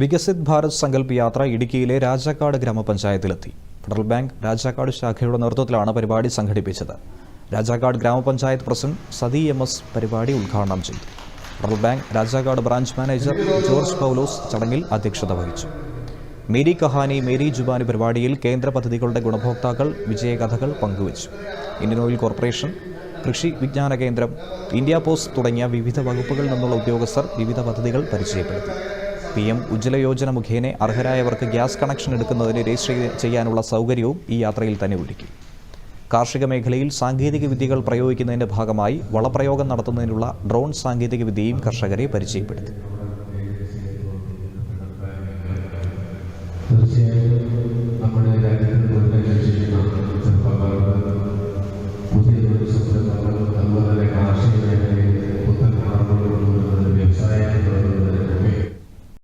വികസിത് ഭാരത് സങ്കല്പ് യാത്ര ഇടുക്കിയിലെ രാജാക്കാട് ഗ്രാമപഞ്ചായത്തിലെത്തി. Federal bank Rajakkad ശാഖയുടെ നേതൃത്വത്തിലാണ് പരിപാടി സംഘടിപ്പിച്ചത്. രാജാക്കാട് ഗ്രാമപഞ്ചായത്ത് പ്രസിഡന്റ് സതി എം എസ് പരിപാടി ഉദ്ഘാടനം ചെയ്തു. Federal bank Rajakkad branch manager George Paulose ചടങ്ങിൽ അധ്യക്ഷത വഹിച്ചു. മേരി കഹാനി മേരി ജുബാനി പരിപാടിയിൽ കേന്ദ്ര പദ്ധതികളുടെ ഗുണഭോക്താക്കൾ വിജയകഥകൾ പങ്കുവച്ചു. ഇന്ത്യൻ ഓയിൽ കോർപ്പറേഷൻ കൃഷി വിജ്ഞാന കേന്ദ്രം ഇന്ത്യ പോസ്റ്റ് തുടങ്ങിയ വിവിധ വകുപ്പുകളിൽ നിന്നുള്ള ഉദ്യോഗസ്ഥർ വിവിധ പദ്ധതികൾ പരിചയപ്പെടുത്തി. പി എം ഉജ്ജ്വല യോജന മുഖേന അർഹരായവർക്ക് ഗ്യാസ് കണക്ഷൻ എടുക്കുന്നതിന് രജിസ്റ്റർ ചെയ്യാനുള്ള സൗകര്യവും ഈ യാത്രയിൽ തന്നെ ഒരുക്കി. കാർഷിക മേഖലയിൽ സാങ്കേതിക വിദ്യകൾ പ്രയോഗിക്കുന്നതിന്റെ ഭാഗമായി വളപ്രയോഗം നടത്തുന്നതിനുള്ള ഡ്രോൺ സാങ്കേതിക വിദ്യയും കർഷകരെ പരിചയപ്പെടുത്തി.